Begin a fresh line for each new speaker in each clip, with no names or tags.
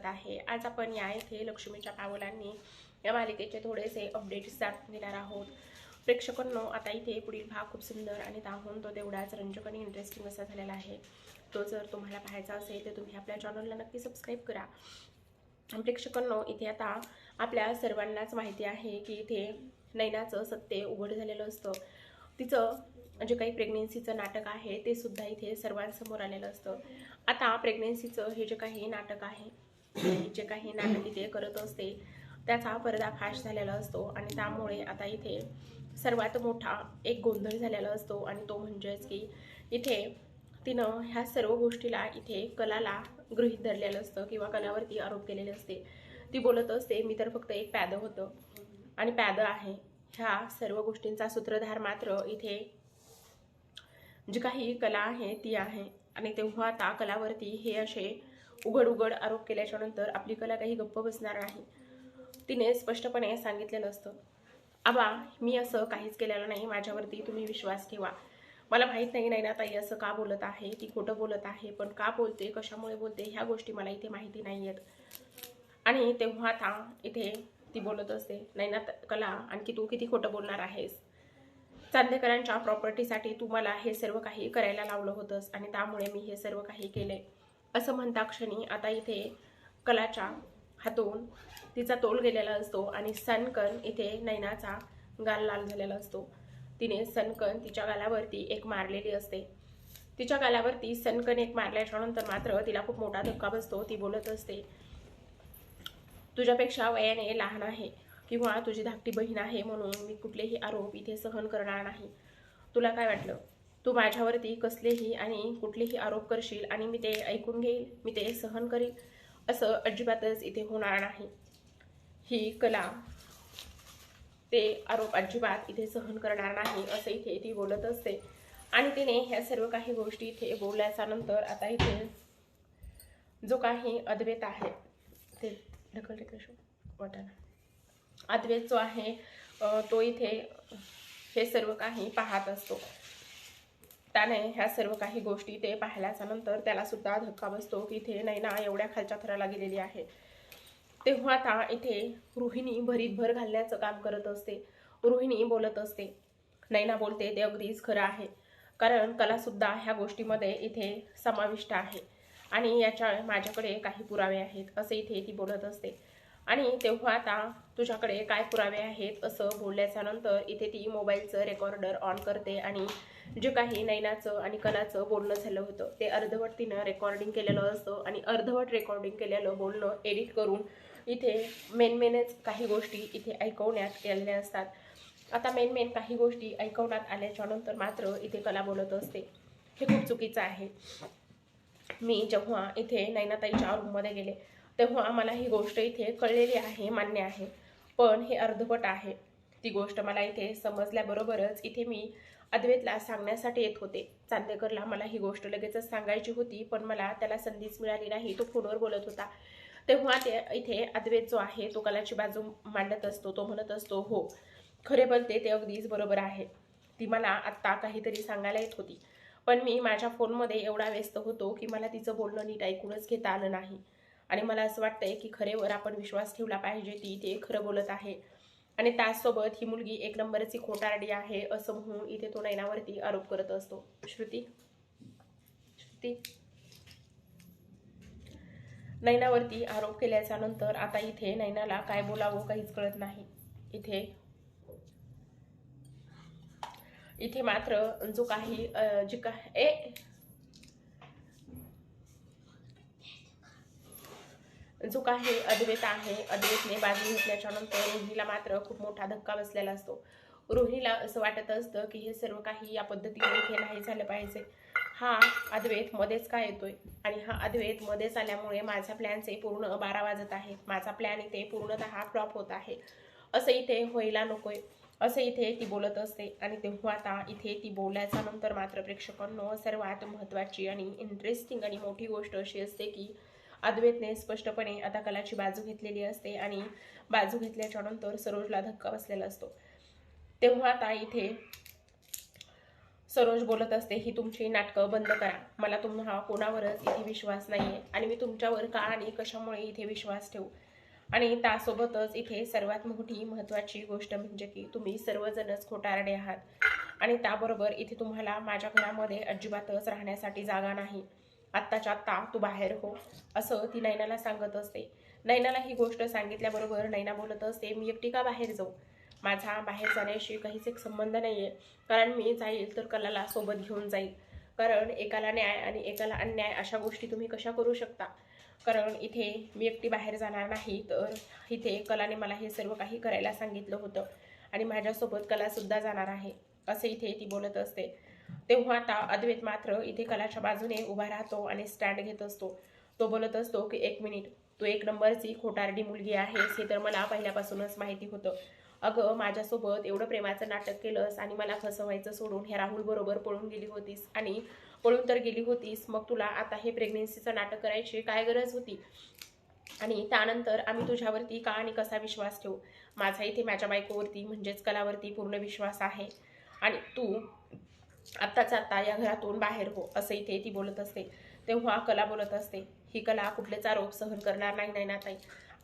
दिसत आहे. आज आपण या येथे लक्ष्मीच्या पावलांनी या मालिकेचे थोडेसे अपडेट्स जाणून घेणार आहोत. प्रेक्षकांनो आता इथे पुढील भाग खूप सुंदर आणि दाहून तो तेवढाच रंजक आणि इंटरेस्टिंग असा झालेला आहे. तो जर तुम्हाला पाहायचा असेल तर तुम्ही आपल्या चॅनलला नक्की सबस्क्राईब करा. प्रेक्षकांनो इथे आता आपल्या सर्वांनाच माहिती आहे की इथे नैनाचं सत्य उघड झालेलं असतं. तिचं जे काही प्रेग्नेन्सीचं नाटक आहे ते सुद्धा इथे सर्वांसमोर आलेलं असतं. आता प्रेग्नेन्सीचं हे जे काही नाटक आहे जे काही नाटक इथे करत असते त्याचा पर्दाफाश झालेला असतो आणि त्यामुळे आता इथे सर्वात मोठा एक गोंधळ झालेला असतो आणि तो म्हणजेच की इथे तिनं ह्या सर्व गोष्टीला इथे कलाला गृहीत धरलेलं असतं किंवा कलावरती आरोप केलेले असते. ती बोलत असते मी तर फक्त एक पॅद होतं आणि पॅद आहे. ह्या सर्व गोष्टींचा सूत्रधार मात्र इथे जी काही कला आहे ती आहे आणि तेव्हा आता कलावरती हे असे उघड उघड आरोप केल्याच्यानंतर आपली कला काही गप्प बसणार नाही. तिने स्पष्टपणे सांगितलेलं असतं. आबा मी असं काहीच केलेलं नाही. माझ्यावरती तुम्ही विश्वास ठेवा. मला माहीत नाही नाही ना ताई असं का बोलत आहे ती खोटं बोलत आहे पण का बोलते कशामुळे बोलते ह्या गोष्टी मला इथे माहिती नाही आहेत आणि तेव्हा आता इथे ती बोलत असते नाही ना कला आणखी तू किती खोटं बोलणार आहेस? चांदेकरांच्या प्रॉपर्टीसाठी तू मला हे सर्व काही करायला लावलं होतंस आणि त्यामुळे मी हे सर्व काही केले असं म्हणता क्षणी आता इथे कलाच्या हातून तिचा तोल गेलेला असतो आणि सनकन इथे नैनाचा गाल लाल झालेला असतो. तिने सनकन तिच्या गालावरती एक मारलेली असते. तिच्या गालावरती सनकन एक मारल्याच्या नंतर मात्र तिला खूप मोठा धक्का बसतो ती बोलत असते तुझ्यापेक्षा वयाने लहान आहे किंवा तुझी धाकटी बहीण आहे म्हणून मी कुठलेही आरोप इथे सहन करणार नाही. तुला काय वाटलं? तू माझ्यावरती कसलेही आणि कुठलेही आरोप करशील आणि मी ते ऐकून घेईल मी ते सहन करील असं अजिबातच इथे होणार नाही. ही कला ते आरोप अजिबात इथे सहन करणार नाही असं इथे ती बोलत असते. आणि तिने ह्या सर्व काही गोष्टी इथे बोलल्याच्या नंतर आता इथे जो काही अद्वैत आहे ते ढकल वाटाणा. अद्वैत जो आहे तो इथे हे सर्व काही पाहत असतो. त्याने ह्या सर्व काही गोष्टी ते पाहिल्याच्या नंतर त्याला सुद्धा धक्का बसतो की इथे नैना एवढ्या खालच्या थराला गेलेली आहे. तेव्हा आता इथे रोहिणी भरीत भर घालण्याचं काम करत असते. रोहिणी बोलत असते नैना बोलते ते अगदीच खरं आहे. कारण कलासुद्धा ह्या गोष्टीमध्ये इथे समाविष्ट आहे आणि याच्या माझ्याकडे काही पुरावे आहेत असे इथे ती बोलत असते. आणि तेव्हा आता तुझ्याकडे काय पुरावे आहेत? असं बोलल्याच्या नंतर इथे ती मोबाईलचं रेकॉर्डर ऑन करते आणि जे काही नैनाचं आणि कलाचं बोलणं झालं होतं ते अर्धवट तिनं रेकॉर्डिंग केलेलं असतं आणि अर्धवट रेकॉर्डिंग केलेलं बोलणं एडिट करून इथे मेन मेनच काही गोष्टी इथे ऐकवण्यात आलेल्या असतात. आता मेन मेन काही गोष्टी ऐकवण्यात आल्याच्यानंतर मात्र इथे कला बोलत असते. हे खूप चुकीचं आहे. मी जेव्हा इथे नैनाताईच्या रूममध्ये गेले तेव्हा मला ही गोष्ट इथे कळलेली आहे मान्य आहे. पण हे अर्धवट आहे. ती गोष्ट मला इथे समजल्याबरोबरच इथे मी अद्वैतला सांगण्यासाठी येत होते. चांदेकरला मला ही गोष्ट लगेचच सांगायची होती पण मला त्याला संधीच मिळाली नाही. तो फोनवर बोलत होता. तेव्हा ते इथे अद्वैत जो आहे तो कलाची बाजू मांडत असतो. तो म्हणत असतो हो खरे बोलते ते अगदीच बरोबर आहे. ती मला आत्ता काहीतरी सांगायला येत होती. पण मी माझ्या फोनमध्ये एवढा व्यस्त होतो की मला तिचं बोलणं नीट ऐकूनच घेता आलं नाही. आणि मला असं वाटतंय की खरेवर आपण विश्वास ठेवला पाहिजे ती ते खरं बोलत आहे. आणि त्याचसोबत ही मुलगी एक नंबरची खोटारडी आहे असं म्हणून इथे तो नैनावरती आरोप करत असतो. श्रुती? श्रुती? नैनावरती आरोप केल्याच्यानंतर आता इथे नैनाला काय बोलावं काहीच कळत नाही. इथे इथे मात्र जो काही जी का ए जो काही अद्वैत आहे अद्वैतने बाजू घेतल्याच्या नंतर रोहिणीला मात्र खूप मोठा धक्का बसलेला असतो. रोहिणीला असं वाटत असतं की हे सर्व काही या पद्धतीने इथे नाही झालं पाहिजे. हा अद्वैत मध्येच का येतोय? आणि हा अद्वैत मध्येच आल्यामुळे माझ्या प्लॅनचे पूर्ण बारा वाजत आहे. माझा प्लॅन इथे पूर्णतः फ्लॉप होत आहे. असं इथे व्हायला नकोय. असं इथे ती बोलत असते. आणि तेव्हा आता इथे ती बोलल्याच्या नंतर मात्र प्रेक्षकांनो सर्वात महत्त्वाची आणि इंटरेस्टिंग आणि मोठी गोष्ट अशी असते की अद्वैतने स्पष्टपणे आता कलाची बाजू घेतलेली असते आणि बाजू घेतल्याच्या नंतर सरोजला धक्का बसलेला असतो. तेव्हा आता इथे सरोज बोलत असते ही तुमची नाटकं बंद करा. मला तुम्हा कोणावरच इथे विश्वास नाही आहे आणि मी तुमच्यावर का आणि कशामुळे इथे विश्वास ठेवू? आणि त्यासोबतच इथे सर्वात मोठी महत्त्वाची गोष्ट म्हणजे की तुम्ही सर्वजणच खोटारडे आहात. आणि त्याबरोबर इथे तुम्हाला माझ्या घरामध्ये अजिबातच राहण्यासाठी जागा नाही. आत्ताच्या आत्ता तू बाहेर हो. असं ती नैनाला सांगत असते. नैनाला ही गोष्ट सांगितल्याबरोबर नैना बोलत असते मी एकटी का बाहेर जाऊ? माझा बाहेर जाण्याशी काहीच एक संबंध नाही आहे कारण मी जाईल तर कलाला सोबत घेऊन जाईल. कारण एकाला न्याय आणि एकाला अन्याय अशा गोष्टी तुम्ही कशा करू शकता? कारण इथे मी एकटी बाहेर जाणार नाही तर इथे कलाने मला हे सर्व काही करायला सांगितलं होतं आणि माझ्यासोबत कलासुद्धा जाणार आहे. असे इथे ती बोलत असते. तेव्हा आता अद्वैत मात्र इथे कलाच्या बाजूने उभा राहतो आणि स्टँड घेत असतो. तो बोलत असतो की एक मिनिट तू एक नंबरची खोटारडी मुलगी आहेस हे तर मला पहिल्यापासूनच माहिती होतं. अगं माझ्यासोबत एवढं प्रेमाचं नाटक केलंस आणि मला फसवायचं सोडून ह्या राहुल बरोबर पळून गेली होतीस. आणि पळून तर गेली होतीस मग तुला आता हे प्रेग्नेन्सीचं नाटक करायची काय गरज होती? आणि त्यानंतर आम्ही तुझ्यावरती का आणि कसा विश्वास ठेवू? माझा इथे माझ्या बायकोवरती म्हणजेच कलावरती पूर्ण विश्वास आहे. आणि तू आत्ताच आत्ता या घरातून बाहेर हो असं इथे ती बोलत असते. तेव्हा कला बोलत असते ही कला कुठलेच आरोप सहन करणार नाही नैनाताई.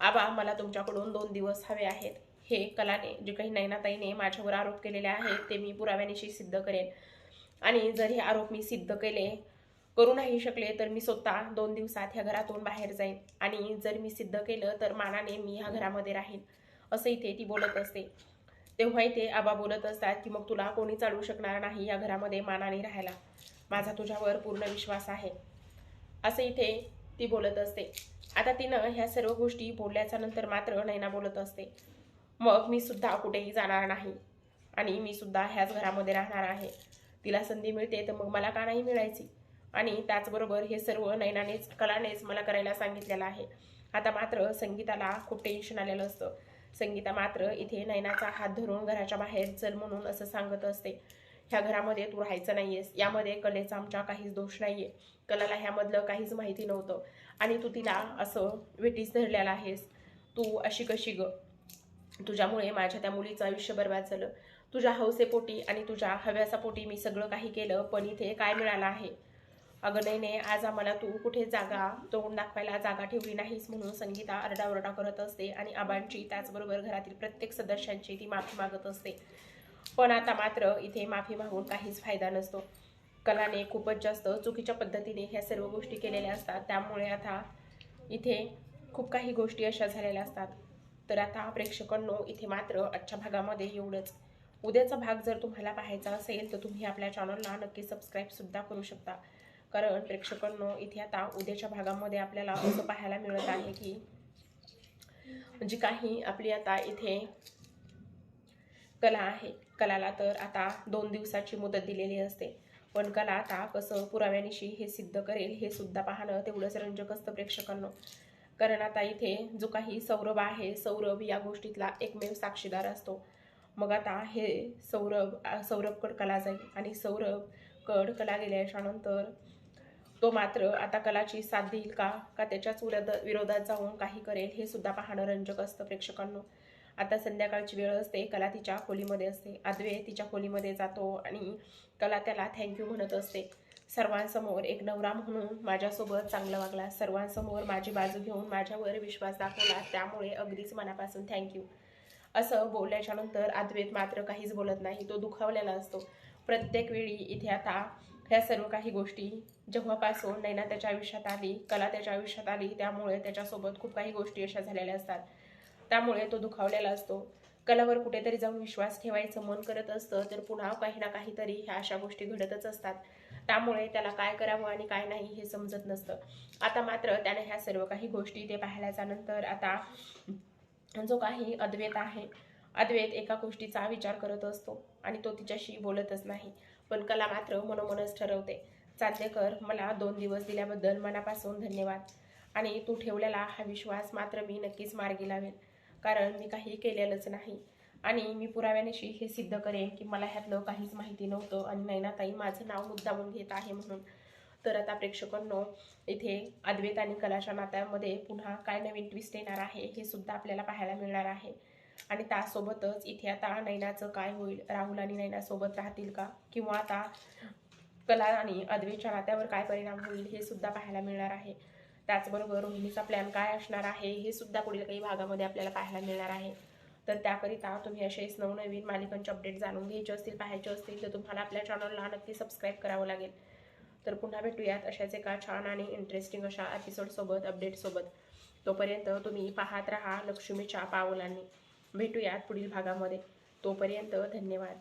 आबा मला तुमच्याकडून दोन दिवस हवे आहेत. हे कलाने जे काही नैनाताईने माझ्यावर आरोप केलेले आहेत ते मी पुराव्यानिशी सिद्ध करेन. आणि जर हे आरोप मी सिद्ध केले करू नाही शकले तर मी स्वतः दोन दिवसात ह्या घरातून बाहेर जाईन. आणि जर मी सिद्ध केलं तर मानाने मी ह्या घरामध्ये राहीन. असं इथे ती बोलत असते. तेव्हा इथे आबा बोलत असतात की मग तुला कोणी चालवू शकणार नाही या घरामध्ये मानाने राहायला? माझा तुझ्यावर पूर्ण विश्वास आहे. असं इथे ती बोलत असते. आता तिनं ह्या सर्व गोष्टी बोलल्याच्या नंतर मात्र नैना बोलत असते. मग मी सुद्धा कुठेही जाणार नाही आणि मी सुद्धा ह्याच घरामध्ये राहणार आहे. तिला संधी मिळते तर मग मला का नाही मिळायची? आणि त्याचबरोबर हे सर्व नैनानेच कलानेच मला करायला सांगितलेलं आहे. आता मात्र संगीताला खूप टेन्शन आलेलं असतं. संगीता मात्र इथे नैनाचा हात धरून घराच्या बाहेर चल म्हणून असं सांगत असते. ह्या घरामध्ये तू राहायचं नाहीयेस. यामध्ये कलेचा आमच्या काहीच दोष नाहीये. कलाला ह्यामधलं काहीच माहिती नव्हतं. आणि तू तिला असं वेटीस धरलेला आहेस. तू अशी कशी ग? तुझ्यामुळे माझ्या त्या मुलीचं आयुष्य बर्बाद झालं. तुझ्या हौसेपोटी आणि तुझ्या हव्यासापोटी मी सगळं काही केलं पण इथे काय मिळालं आहे? अगं नाही नाही आज आम्हाला तू कुठे जागा तोंड दाखवायला जागा ठेवली नाहीस म्हणून संगीता आरडाओरडा करत असते आणि आबांची त्याचबरोबर घरातील प्रत्येक सदस्यांची ती माफी मागत असते. पण आता मात्र इथे माफी मागून काहीच फायदा नसतो. कलाने खूपच जास्त चुकीच्या पद्धतीने ह्या सर्व गोष्टी केलेल्या असतात. त्यामुळे आता इथे खूप काही गोष्टी अशा झालेल्या असतात. तर आता प्रेक्षकांनो इथे मात्र आजच्या भागामध्ये एवढंच. उद्याचा भाग जर तुम्हाला पाहायचा असेल तर तुम्ही आपल्या चॅनलला नक्की सबस्क्राईबसुद्धा करू शकता. कारण प्रेक्षकांनो इथे आता उद्याच्या भागामध्ये आपल्याला असं पाहायला मिळत आहे की जी काही आपली आता इथे कला आहे कलाला तर आता दोन दिवसाची मुदत दिलेली असते. पण कला आता कसं पुराव्यानिशी हे सिद्ध करेल हे सुद्धा पाहणं तेवढंच रंजक असतं प्रेक्षकांनो. कारण आता इथे जो काही सौरभ आहे सौरभ या गोष्टीतला एकमेव साक्षीदार असतो. मग आता हे सौरभ सौरभकड कला जाईल आणि सौरभ कड कला गेल्याच्यानंतर तो मात्र आता कलाची साथ देईल का? का त्याच्याच विरोधात जाऊन काही करेल? हे सुद्धा पाहणं रंजक असतं प्रेक्षकांनो. आता संध्याकाळची वेळ असते कला तिच्या खोलीमध्ये असते. अद्वे तिच्या खोलीमध्ये जातो आणि कला त्याला थँक्यू म्हणत असते. सर्वांसमोर एक नवरा म्हणून माझ्यासोबत चांगलं वागला. सर्वांसमोर माझी बाजू घेऊन माझ्यावर विश्वास दाखवला. त्यामुळे अगदीच मनापासून थँक्यू असं बोलल्याच्यानंतर अद्वैत मात्र काहीच बोलत नाही. तो दुखावलेला असतो. प्रत्येक वेळी इथे आता ह्या सर्व काही गोष्टी जेव्हापासून नैना त्याच्या आयुष्यात आली कला त्याच्या आयुष्यात आली त्यामुळे त्याच्यासोबत खूप काही गोष्टी अशा झालेल्या असतात. त्यामुळे तो दुखावलेला असतो. कलावर कुठेतरी जाऊन विश्वास ठेवायचं मन करत असतं तर पुन्हा काही ना काहीतरी ह्या अशा गोष्टी घडतच असतात. त्यामुळे त्याला काय करावं आणि काय नाही हे समजत नसतं. आता मात्र त्याने ह्या सर्व काही गोष्टी ते पाहिल्याच्यानंतर आता जो काही अद्वैत आहे अद्वैत एका गोष्टीचा विचार करत असतो आणि तो तिच्याशी बोलतच नाही. पण कला मात्र मनोमनच ठरवते. चांदेकर मला दोन दिवस दिल्याबद्दल मनापासून धन्यवाद. आणि तू ठेवलेला हा विश्वास मात्र मी नक्कीच मार्गी लावेन. कारण मी काही केलेलंच नाही. आणि मी पुराव्यानिशी हे सिद्ध करेन की मला ह्यातलं काहीच माहिती नव्हतं आणि नैनाताई माझं नाव मुद्दामून घेत आहे म्हणून. तर आता प्रेक्षकांनो इथे अद्वैत आणि कलाच्या नात्यामध्ये पुन्हा काय नवीन ट्विस्ट येणार आहे हे सुद्धा आपल्याला पाहायला मिळणार आहे. आणि त्यासोबतच इथे आता नैनाचं काय होईल? राहुल आणि नैनासोबत राहतील का? किंवा आता कला आणि अद्वेच्या नात्यावर काय परिणाम होईल हे सुद्धा पाहायला मिळणार आहे. त्याचबरोबर रोहिणीचा प्लॅन काय असणार आहे हे सुद्धा पुढील काही भागामध्ये आपल्याला पाहायला मिळणार आहे. तर त्याकरिता तुम्ही असेच नवनवीन मालिकांचे अपडेट जाणून घ्यायचे असतील पाहायचे असतील तर तुम्हाला आपल्या चॅनलला नक्की सबस्क्राईब करावं लागेल. तर पुन्हा भेटूयात अशाच एका छान आणि इंटरेस्टिंग अशा एपिसोडसोबत अपडेटसोबत तोपर्यंत तुम्ही पाहत राहा लक्ष्मीच्या पावलांनी. भेटूयात पुढील भागामध्ये. तोपर्यंत धन्यवाद.